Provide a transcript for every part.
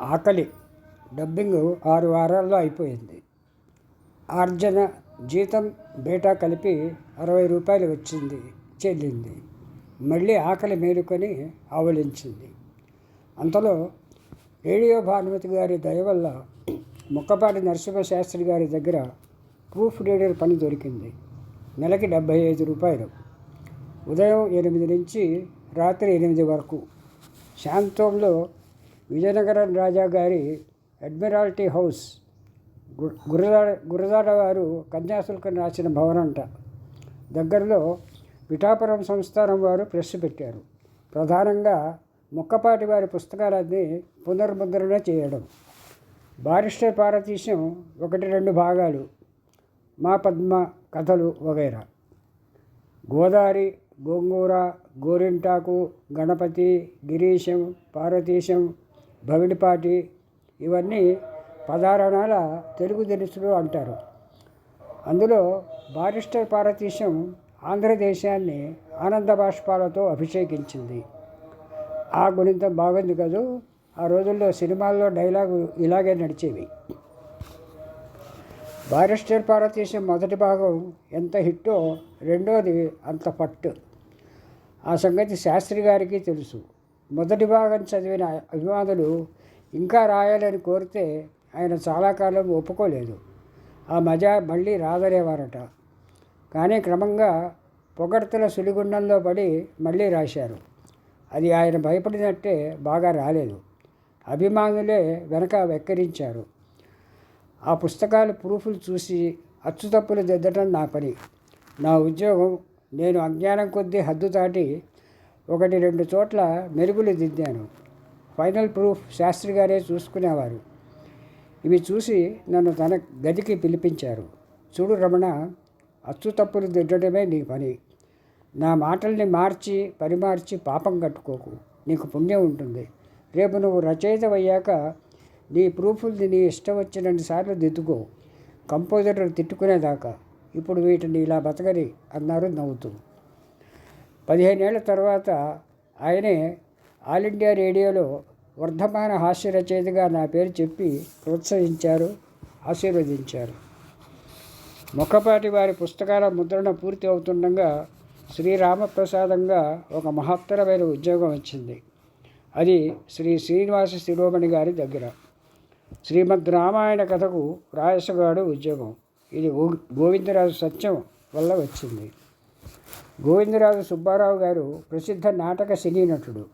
ఆకలి. డబ్బింగ్ ఆరు వారాల్లో అయిపోయింది. ఆర్జన జీతం బేటా కలిపి అరవై రూపాయలు వచ్చింది చెల్లింది. మళ్ళీ ఆకలి మేలుకొని ఆవలించింది. అంతలో రేడియో భానుమతి గారి దయ వల్ల ముక్కపాటి నరసింహశాస్త్రి గారి దగ్గర ప్రూఫ్ రీడర్ పని దొరికింది. నెలకి డెబ్భై ఐదు రూపాయలు. ఉదయం ఎనిమిది నుంచి రాత్రి ఎనిమిది వరకు. శాంతంలో విజయనగరం రాజా గారి అడ్మిరాల్టీ హౌస్ గు- గురజాడ గురజాడ వారు కన్యాశుల్కం రాసిన భవనంట. దగ్గరలో పిఠాపురం సంస్థానం వారు ప్రెస్ పెట్టారు. ప్రధానంగా ముక్కపాటి వారి పుస్తకాలన్నీ పునర్ముద్రణ చేయడం. బారిస్టర్ పారతీశం ఒకటి రెండు భాగాలు. మా పద్మ కథలు వగైరా. గోదావరి గోంగూర గోరింటాకు గణపతి గిరీశం పార్వతీశం భవిడిపాటి ఇవన్నీ పదారణాల తెలుగు దినుసులు అంటారు. అందులో బారిస్టర్ భారతీశం ఆంధ్రదేశాన్ని ఆనంద బాష్పాలతో అభిషేకించింది. ఆ గుణితం బాగుంది కదూ? ఆ రోజుల్లో సినిమాల్లో డైలాగు ఇలాగే నడిచేవి. బారిస్టర్ భారతీశం మొదటి భాగం ఎంత హిట్టో రెండోది అంత పట్టు. ఆ సంగతి శాస్త్రి గారికి తెలుసు. మొదటి భాగం చదివిన అభిమానులు ఇంకా రాయాలని కోరితే ఆయన చాలా కాలం ఒప్పుకోలేదు. ఆ మజా మళ్ళీ రాదనేవారట. కానీ క్రమంగా పొగడ్తల సుడిగుండంలో పడి మళ్ళీ రాశారు. అది ఆయన భయపడినట్టే బాగా రాలేదు. అభిమానులే వెనక వెక్కిరించారు. ఆ పుస్తకాలు ప్రూఫ్లు చూసి అచ్చుతప్పులు దిద్దటం నా పని. నా ఉద్యోగం నేను అజ్ఞానం కొద్దీ హద్దు దాటి ఒకటి రెండు చోట్ల మెరుగులు దిద్దాను. ఫైనల్ ప్రూఫ్ శాస్త్రి గారే చూసుకునేవారు. ఇవి చూసి నన్ను తన గదికి పిలిపించారు. చూడు రమణ అచ్చు తప్పులు దిద్దడమే నీ పని. నా మాటల్ని మార్చి పరిమార్చి పాపం కట్టుకోకు. నీకు పుణ్యం ఉంటుంది. రేపు నువ్వు రచయిత అయ్యాక నీ ప్రూఫ్ని నీ ఇష్టం వచ్చినన్ని సార్లు దిద్దుకో. కంపోజర్లు తిట్టుకునేదాకా. ఇప్పుడు వీటిని ఇలా బతకని అన్నారు నవ్వుతూ. పదిహేనేళ్ళ తర్వాత ఆయనే ఆల్ ఇండియా రేడియోలో వర్ధమాన హాస్య రచయితగా నా పేరు చెప్పి ప్రోత్సహించారు ఆశీర్వదించారు. ముఖపాటి వారి పుస్తకాల ముద్రణ పూర్తి అవుతుండగా శ్రీరామప్రసాదంగా ఒక మహత్తరమైన ఉద్యోగం వచ్చింది. అది శ్రీ శ్రీనివాస శిరోమణి గారి దగ్గర. శ్రీమద్ రామాయణ కథకు రాయసగాడు ఉద్యోగం. ఇది గోవిందరాజు సత్యం వల్ల వచ్చింది. గోవిందరాజు సుబ్బారావు గారు ప్రసిద్ధ నాటక సినీ నటుడు.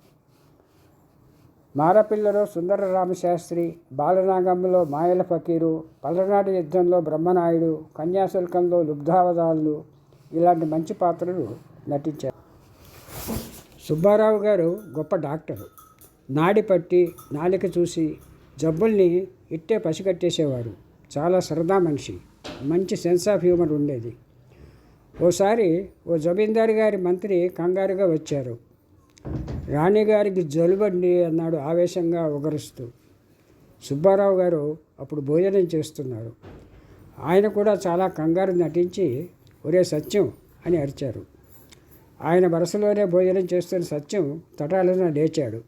మారపిల్లలో సుందర రామశాస్త్రి బాలనాగంలో మాయల ఫకీరు పల్లనాడు యుద్ధంలో బ్రహ్మనాయుడు కన్యాశుల్కంలో లుబ్ధావధానులు ఇలాంటి మంచి పాత్రలు నటించారు. సుబ్బారావు గారు గొప్ప డాక్టరు. నాడి పట్టి నాలిక చూసి జబ్బుల్ని ఇట్టే పసిగట్టేసేవారు. చాలా సరదా మనిషి. మంచి సెన్స్ ఆఫ్ హ్యూమర్ ఉండేది. ఓసారి ఓ జమీందారు గారి మంత్రి కంగారుగా వచ్చారు. రాణిగారికి జలుబండి అన్నాడు ఆవేశంగా ఉగరుస్తూ. సుబ్బారావు గారు అప్పుడు భోజనం చేస్తున్నారు. ఆయన కూడా చాలా కంగారు నటించి ఒరే సత్యం అని అరిచారు. ఆయన వరుసలోనే భోజనం చేస్తున్న సత్యం తటాలన లేచాడు.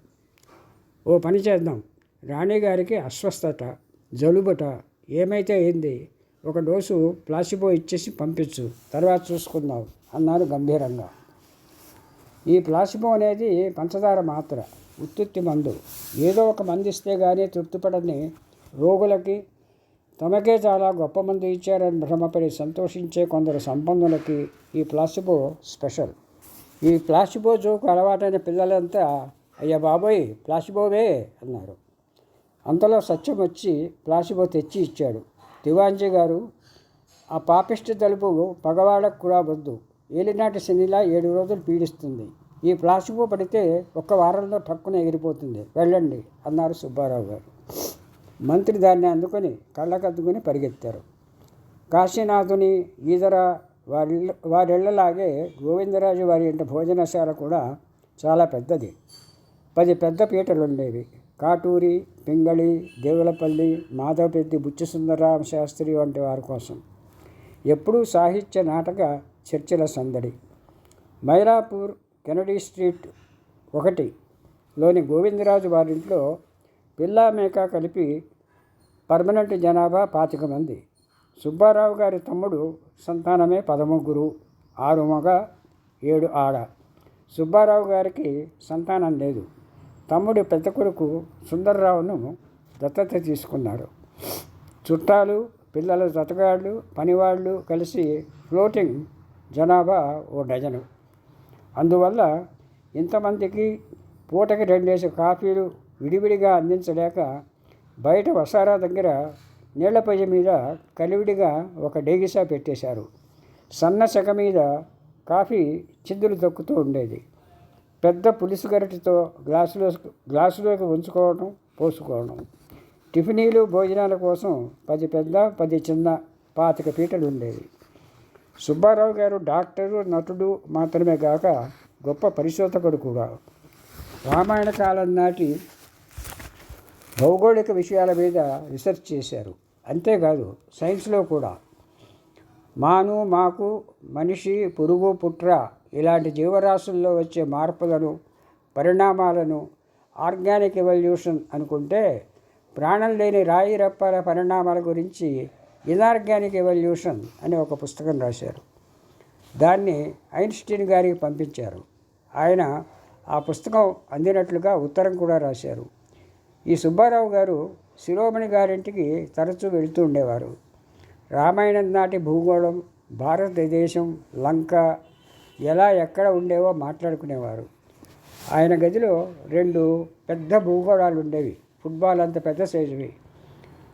ఓ పని చేద్దాం. రాణిగారికి అస్వస్థత జలుబట ఏమైతే ఏంది ఒక డోసు ప్లాసిబో ఇచ్చేసి పంపించు. తర్వాత చూసుకుందాం అన్నారు గంభీరంగా. ఈ ప్లాసిబో అనేది పంచదార మాత్ర ఉత్తుత్తి మందు. ఏదో ఒక మందు ఇస్తే కానీ తృప్తిపడని రోగులకి తమకే చాలా గొప్ప మందు ఇచ్చారని భ్రమపడి సంతోషించే కొందరు సంపన్నులకి ఈ ప్లాసిబో స్పెషల్. ఈ ప్లాసిబో జోకు అలవాటైన పిల్లలంతా అయ్యా బాబోయ్ ప్లాసిబోవే అన్నారు. అంతలో సత్యం వచ్చి ప్లాసిబో తెచ్చి ఇచ్చాడు. దివాంజీ గారు ఆ పాపిష్టి తలుపు పగవాడకు కూడా వద్దు. ఏలినాటి శనిలా ఏడు రోజులు పీడిస్తుంది. ఈ ప్లాస్టిక్ పడితే ఒక్క వారంలో టక్కున ఎగిరిపోతుంది. వెళ్ళండి అన్నారు సుబ్బారావు గారు. మంత్రి దాన్ని అందుకొని కళ్ళకద్దుకుని పరిగెత్తారు. కాశీనాథుని ఈదర వారి వారిళ్ళలాగే గోవిందరాజు వారి ఇంటి భోజనశాల కూడా చాలా పెద్దది. పది పెద్ద పీటలు ఉండేవి కాటూరి పింగళి దేవులపల్లి మాధవపెద్ది బుచ్చసుందరరామ శాస్త్రి వంటి వారి కోసం ఎప్పుడూ సాహిత్య నాటక చర్చల సందడి. మైరాపూర్ కెనడీ స్ట్రీట్ ఒకటి లోని గోవిందరాజు వారింట్లో పిల్లా మేక కలిపి పర్మనెంట్ జనాభా పాతిక మంది. సుబ్బారావు గారి తమ్ముడు సంతానమే పదముగ్గురు ఆరు మగ ఏడు ఆడ. సుబ్బారావు గారికి సంతానం లేదు. తమ్ముడు పెద్ద కొడుకు సుందర్రావును దత్తత తీసుకున్నాడు. చుట్టాలు పిల్లల జతగాళ్ళు పనివాళ్ళు కలిసి ఫ్లోటింగ్ జనాభా ఓ డజను. అందువల్ల ఇంతమందికి పూటకి రెండేసి కాఫీలు విడివిడిగా అందించలేక బయట వసారా దగ్గర నీళ్ళ పొయ్యి మీద కలివిడిగా ఒక డేగిసా పెట్టేశారు. సన్న సెగ మీద కాఫీ చిందులు తొక్కుతూ ఉండేది. పెద్ద పులుసు గరిటతో గ్లాసులో గ్లాసులోకి ఉంచుకోవడం పోసుకోవడం. టిఫినీలు భోజనాల కోసం పది పెద్ద పది చిన్న పాతిక పీటలు ఉండేవి. సుబ్బారావు గారు డాక్టరు నటుడు మాత్రమే కాక గొప్ప పరిశోధకుడు కూడా. రామాయణ కాలం నాటి భౌగోళిక విషయాల మీద రీసెర్చ్ చేశారు. అంతేకాదు సైన్స్లో కూడా. మాను మాకు మనిషి పురుగు పుట్ర ఇలాంటి జీవరాశుల్లో వచ్చే మార్పులను పరిణామాలను ఆర్గానిక్ ఎవల్యూషన్ అనుకుంటే ప్రాణం లేని రాయి రప్పల పరిణామాల గురించి ఇనార్గానిక్ ఎవల్యూషన్ అనే ఒక పుస్తకం రాశారు. దాన్ని ఐన్స్టీన్ గారికి పంపించారు. ఆయన ఆ పుస్తకం అందినట్లుగా ఉత్తరం కూడా రాశారు. ఈ సుబ్బారావు గారు శిరోమణి గారింటికి తరచూ వెళుతూ ఉండేవారు. రామాయణం నాటి భూగోళం భారతదేశం లంక ఎలా ఎక్కడ ఉండేవో మాట్లాడుకునేవారు. ఆయన గదిలో రెండు పెద్ద భూగోళాలు ఉండేవి. ఫుట్బాల్ అంత పెద్ద సైజువి.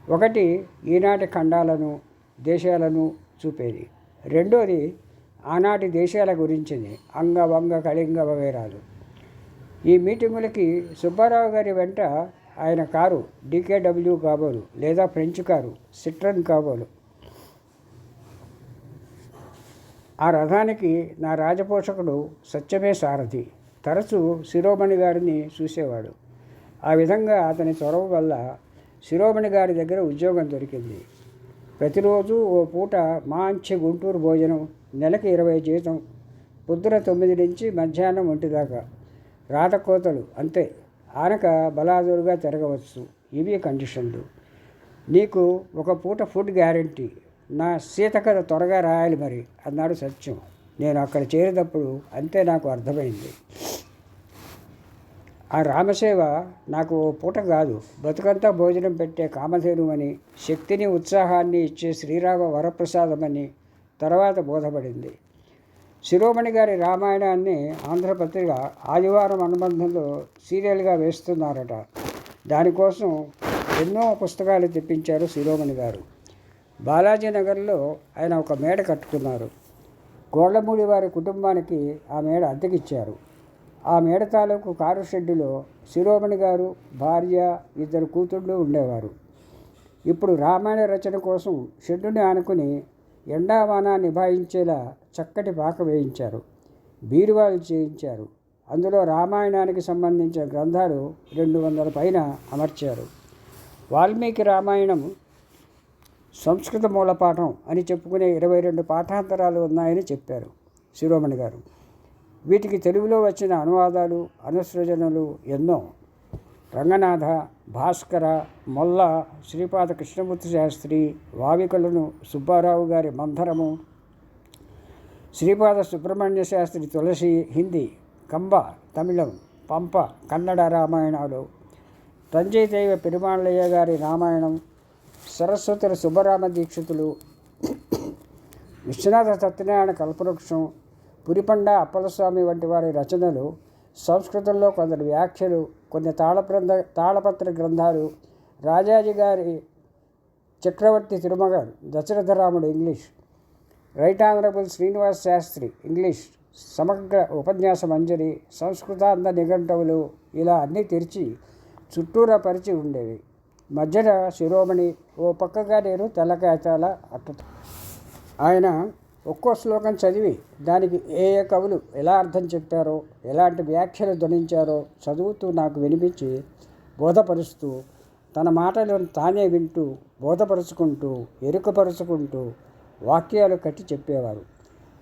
ఒకటి ఈనాటి ఖండాలను దేశాలను చూపేది. రెండోది ఆనాటి దేశాల గురించింది. అంగ వంగ కళింగ వగైరాలు. ఈ మీటింగులకి సుబ్బారావు గారి వెంట ఆయన కారు డీకేడబ్ల్యూ కాబోలు లేదా ఫ్రెంచ్ కారు సిట్రన్ కాబోలు ఆ రథానికి నా రాజపోషకుడు సత్యమే సారథి. తరచూ శిరోమణి గారిని చూసేవాడు. ఆ విధంగా అతని చొరవ వల్ల శిరోమణి గారి దగ్గర ఉద్యోగం దొరికింది. ప్రతిరోజు ఓ పూట మంచి గుంటూరు భోజనం నెలకి ఇరవై జీతం పొద్దున తొమ్మిది నుంచి మధ్యాహ్నం ఒంటి దాకా. రాతకోతలు అంతే. ఆనక బలాదురుగా తిరగవచ్చు. ఇవి కండిషన్లు. నీకు ఒక పూట ఫుడ్ గ్యారంటీ. నా సీత కథ త్వరగా రాయాలి మరి అన్నాడు సత్యం. నేను అక్కడ చేరేటప్పుడు అంతే నాకు అర్థమైంది. ఆ రామసేవ నాకు ఓ పూట కాదు బతుకంతా భోజనం పెట్టే కామధేనువని శక్తిని ఉత్సాహాన్ని ఇచ్చే శ్రీరామ వరప్రసాదమని తర్వాత బోధపడింది. శిరోమణి గారి రామాయణాన్ని ఆంధ్రపత్రిక ఆదివారం అనుబంధంలో సీరియల్గా వేస్తున్నారట. దానికోసం ఎన్నో పుస్తకాలు తెప్పించారు శిరోమణి గారు. బాలాజీ నగర్లో ఆయన ఒక మేడ కట్టుకున్నారు. గోళ్ళమూడి వారి కుటుంబానికి ఆ మేడ అద్దెకిచ్చారు. ఆ మేడ తాలూకు కారు షెడ్డులో శిరోమణి గారు భార్య ఇద్దరు కూతుళ్ళు ఉండేవారు. ఇప్పుడు రామాయణ రచన కోసం షెడ్డుని ఆనుకుని ఎండావాన నిభాయించేలా చక్కటి పాక వేయించారు. బీరువాలు చేయించారు. అందులో రామాయణానికి సంబంధించిన గ్రంథాలు రెండు వందల పైన అమర్చారు. వాల్మీకి రామాయణం సంస్కృత మూలపాఠం అని చెప్పుకునే ఇరవై రెండు పాఠాంతరాలు ఉన్నాయని చెప్పారు శిరోమణి గారు. వీటికి తెలుగులో వచ్చిన అనువాదాలు అనుసృజనలు ఎన్నో. రంగనాథ భాస్కర మొల్ల శ్రీపాద కృష్ణమూర్తి శాస్త్రి వావికలను సుబ్బారావు గారి మంధరము శ్రీపాద సుబ్రహ్మణ్య శాస్త్రి తులసి హిందీ కంబ తమిళం పంప కన్నడ రామాయణాలు తంజై దైవ పెరుమాళ్ళయ్య గారి రామాయణం సరస్వతుల సుబ్బరామ దీక్షితులు విశ్వనాథ సత్యనారాయణ కల్పవృక్షం పురిపండ అప్పలస్వామి వంటి వారి రచనలు సంస్కృతంలో కొందరు వ్యాఖ్యలు కొన్ని తాళప్రంద తాళపత్ర గ్రంథాలు రాజాజీ గారి చక్రవర్తి తిరుమగ దశరథరాముడు English right honourable Srinivas Sastri English సమగ్ర ఉపన్యాస మంజరి సంస్కృతాంధ నిఘంటువులు ఇలా అన్నీ తెరిచి చుట్టూరా పరిచి ఉండేవి. మధ్యన శిరోమణి ఓ పక్కగా నేను తెల్లకాయతాల అట్ట ఆయన ఒక్కో శ్లోకం చదివి దానికి ఏ ఏ కవులు ఎలా అర్థం చెప్పారో ఎలాంటి వ్యాఖ్యలు ధ్వనించారో చదువుతూ నాకు వినిపించి బోధపరుస్తూ తన మాటలను తానే వింటూ బోధపరుచుకుంటూ ఎరుకపరుచుకుంటూ వాక్యాలు కట్టి చెప్పేవారు.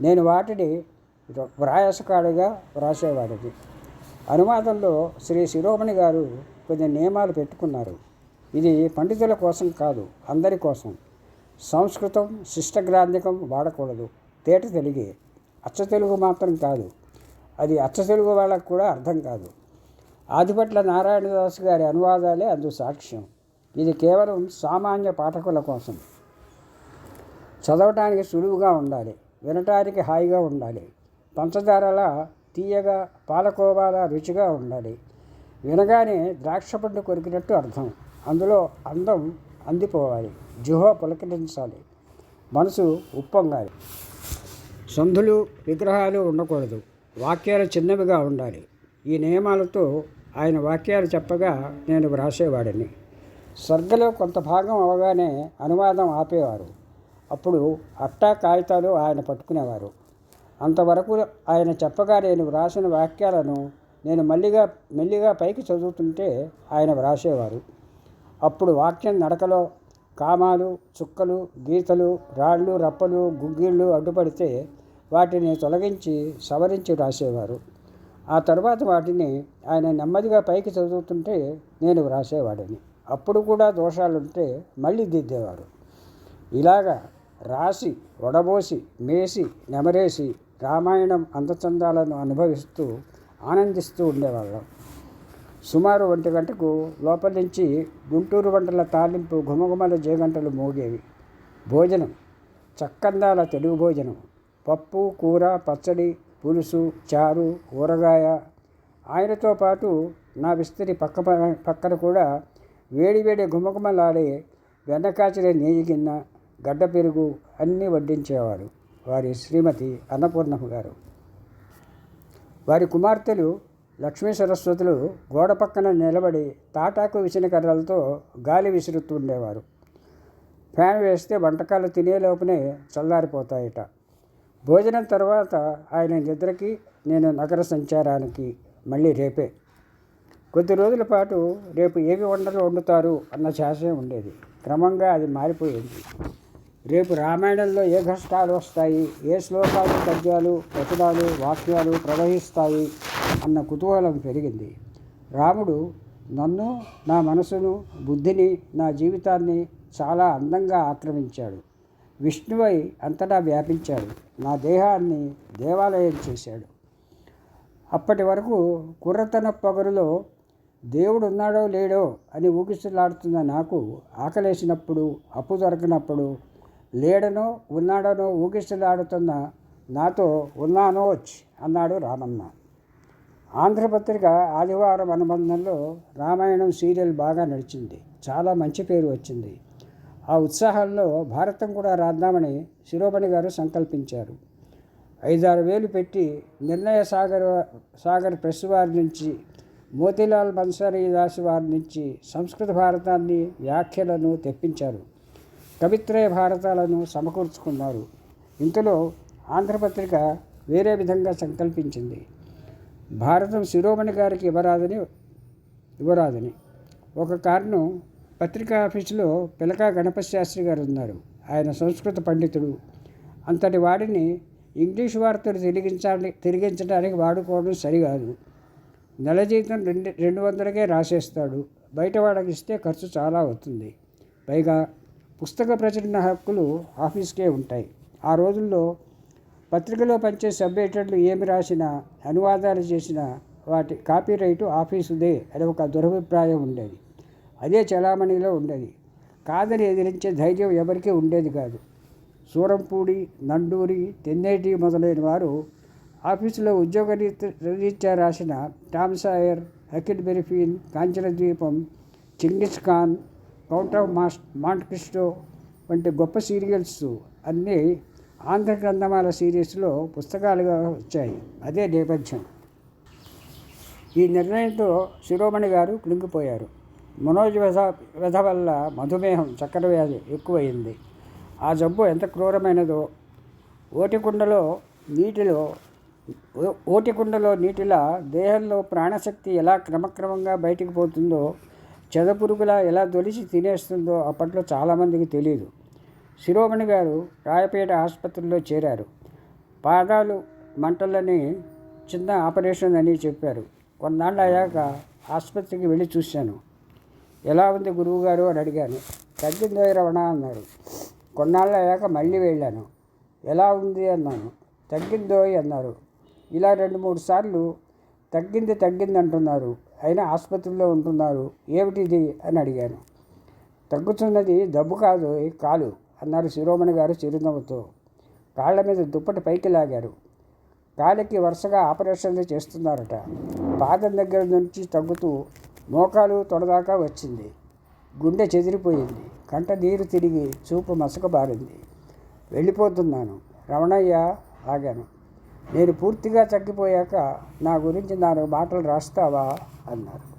నేను వాటిని వ్రాయసకాడుగా వ్రాసేవాడిని. అనువాదంలో శ్రీ శిరోమణి గారు కొన్ని నియమాలు పెట్టుకున్నారు. ఇది పండితుల కోసం కాదు అందరి కోసం. సంస్కృతం శిష్టగ్రాంధికం వాడకూడదు. తేట తెలుగే. అచ్చ తెలుగు మాత్రం కాదు. అది అచ్చ తెలుగు వాళ్ళకు కూడా అర్థం కాదు. ఆదిపట్ల నారాయణదాస్ గారి అనువాదాలే అందు సాక్ష్యం. ఇది కేవలం సామాన్య పాఠకుల కోసం. చదవటానికి సులువుగా ఉండాలి. వినటానికి హాయిగా ఉండాలి. పంచదారలా తీయగా పాలకోవాలా రుచిగా ఉండాలి. వినగానే ద్రాక్ష పండు కొరికినట్టు అర్థం. అందులో అందం అందిపోవాలి. జుహ పులకరించాలి. మనసు ఉప్పొంగాలి. సంధులు విగ్రహాలు ఉండకూడదు. వాక్యాలు చిన్నవిగా ఉండాలి. ఈ నియమాలతో ఆయన వాక్యాలు చెప్పగా నేను వ్రాసేవాడిని. సర్గలో కొంత భాగం అవగానే అనువాదం ఆపేవారు. అప్పుడు అట్టా కాగితాలు ఆయన పట్టుకునేవారు. అంతవరకు ఆయన చెప్పగా నేను వ్రాసిన వాక్యాలను నేను మళ్ళీగా మెల్లిగా పైకి చదువుతుంటే ఆయన వ్రాసేవారు. అప్పుడు వాక్యం నడకలో కామాలు చుక్కలు గీతలు రాళ్ళు రప్పలు గుగ్గిళ్ళు అడ్డుపడితే వాటిని తొలగించి సవరించి రాసేవారు. ఆ తర్వాత వాటిని ఆయన నెమ్మదిగా పైకి చదువుతుంటే నేను వ్రాసేవాడిని. అప్పుడు కూడా దోషాలుంటే మళ్ళీ దిద్దేవారు. ఇలాగా రాసి వడబోసి మేసి నెమరేసి రామాయణం అందచందాలను అనుభవిస్తూ ఆనందిస్తూ ఉండేవాళ్ళం. సుమారు ఒంటి గంటకు లోపల నుంచి గుంటూరు వంటల తాలింపు ఘుమఘుమల జేగంటలు మోగేవి. భోజనం చక్కందాల తెలుగు భోజనం. పప్పు కూర పచ్చడి పులుసు చారు ఊరగాయ ఆయనతో పాటు నా విస్తరి పక్క పక్కన కూడా వేడివేడి ఘుమఘుమలాడే వెన్నకాచిన నెయ్యి గిన్నె గడ్డ పెరుగు అన్నీ వడ్డించేవారు. వారి శ్రీమతి అన్నపూర్ణమ్మ గారు. వారి కుమార్తెలు లక్ష్మీ సరస్వతులు గోడ పక్కన నిలబడి తాటాకు విసిన కర్రలతో గాలి విసురుతుండేవారు. ఫ్యాన్ వేస్తే వంటకాలు తినేలోపునే చల్లారిపోతాయట. భోజనం తర్వాత ఆయన నిద్రకి నేను నగర సంచారానికి మళ్ళీ రేపే. కొద్ది రోజుల పాటు రేపు ఏవి వంటలు వండుతారు అన్న శాసనం ఉండేది. క్రమంగా అది మారిపోయింది. రేపు రామాయణంలో ఏ ఘష్టాలు వస్తాయి ఏ శ్లోకాలు పద్యాలు వచనాలు వాక్యాలు ప్రవహిస్తాయి అన్న కుతూహలం పెరిగింది. రాముడు నన్ను నా మనసును బుద్ధిని నా జీవితాన్ని చాలా అందంగా ఆక్రమించాడు. విష్ణువై అంతటా వ్యాపించాడు. నా దేహాన్ని దేవాలయం చేశాడు. అప్పటి వరకు కుర్రతన పొగరులో దేవుడు ఉన్నాడో లేడో అని ఊగిసలాడుతున్న నాకు ఆకలేసినప్పుడు అప్పు దొరకనప్పుడు లేడనో ఉన్నాడనో ఊగిసలాడుతున్న నాతో ఉన్నానోచ్ అన్నాడు రామన్న. ఆంధ్రపత్రిక ఆదివారం అనుబంధంలో రామాయణం సీరియల్ బాగా నడిచింది. చాలా మంచి పేరు వచ్చింది. ఆ ఉత్సాహంలో భారతం కూడా రాద్దామని శిరోమణి గారు సంకల్పించారు. ఐదారు వేలు పెట్టి నిర్ణయ సాగర్ సాగర్ ప్రెస్ వారి నుంచి మోతీలాల్ బన్సారీ దాస్ వారి నుంచి సంస్కృత భారతాన్ని వ్యాఖ్యలను తెప్పించారు. కవిత్రయ భారతాలను సమకూర్చుకున్నారు. ఇంతలో ఆంధ్రపత్రిక వేరే విధంగా సంకల్పించింది. భారతం శిరోమణి గారికి ఇవ్వరాదని ఇవ్వరాదని ఒక కారణం పత్రికా ఆఫీసులో పిలకా గణపతి శాస్త్రి గారు ఉన్నారు. ఆయన సంస్కృత పండితుడు. అంతటి వాడిని ఇంగ్లీష్ వార్తలు తిరిగించాలి తిరిగించడానికి వాడుకోవడం సరికాదు. నెల జీతం రెండు రెండు వందలకే రాసేస్తాడు. బయట వాళ్ళకి ఇస్తే ఖర్చు చాలా అవుతుంది. పైగా పుస్తక ప్రచురణ హక్కులు ఆఫీస్కే ఉంటాయి. ఆ రోజుల్లో పత్రికలో పనిచేసే సబ్ ఏమి రాసినా అనువాదాలు చేసినా వాటి కాపీరైటు ఆఫీసుదే అని ఒక దురభిప్రాయం ఉండేది. అదే చలామణిలో ఉండేది. కాదని ఎదిరించే ధైర్యం ఎవరికీ ఉండేది కాదు. సూరంపూడి నండూరి తెన్నేటి మొదలైన వారు ఆఫీసులో ఉద్యోగ రీత్యా రాసిన టామ్ సాయర్ హకిడ్ బెరిఫీన్ కాంచన ద్వీపం చింగిస్ ఖాన్ కౌంట్ ఆఫ్ మాస్ మాంట్ క్రిస్టో వంటి గొప్ప సీరియల్స్ అన్నీ ఆంధ్ర గ్రంథమాల సిరీస్లో పుస్తకాలుగా వచ్చాయి. అదే నేపథ్యం. ఈ నిర్ణయంతో శిరోమణి గారు కృంగిపోయారు. మనోజ్ వ్యధ వ్యధ వల్ల మధుమేహం చక్కెర వ్యాధి ఎక్కువయింది ఆ జబ్బు ఎంత క్రూరమైనదో ఓటికుండలో నీటిలో ఓటికుండలో నీటిలా దేహంలో ప్రాణశక్తి ఎలా క్రమక్రమంగా బయటికి పోతుందో చెదపురుగులా ఎలా తొలిచి తినేస్తుందో అప్పట్లో చాలామందికి తెలియదు శిరోమణి గారు రాయపేట ఆసుపత్రిలో చేరారు. పాదాలు మంటలని చిన్న ఆపరేషన్ అని చెప్పారు. కొన్నాళ్ళు అయ్యాక ఆసుపత్రికి వెళ్ళి చూశాను. ఎలా ఉంది గురువుగారు అని అడిగాను. తగ్గిందో రమణ అన్నారు. కొన్నాళ్ళు అయ్యాక మళ్ళీ వెళ్ళాను. ఎలా ఉంది అన్నాను. తగ్గిందో అన్నారు. ఇలా రెండు మూడు సార్లు తగ్గింది తగ్గింది అంటున్నారు. అయినా ఆసుపత్రిలో ఉంటున్నారు. ఏమిటిది అని అడిగాను. తగ్గుతున్నది దబ్బు కాదు కాలు. అన్నారు శిరోమణి గారు చిరునవ్వుతో. కాళ్ళ మీద దుప్పటి పైకి లాగారు. కాలికి వరుసగా ఆపరేషన్లు చేస్తున్నారట. పాదం దగ్గర నుంచి తగ్గుతూ మోకాలు తొడదాకా వచ్చింది. గుండె చెదిరిపోయింది. కంట నీరు తిరిగి చూపు మసకబారింది వెళ్ళిపోతున్నాను. రమణయ్య ఆగాను. నేను పూర్తిగా తగ్గిపోయాక నా గురించి నాలుగు మాటలు రాస్తావా? అన్నారు.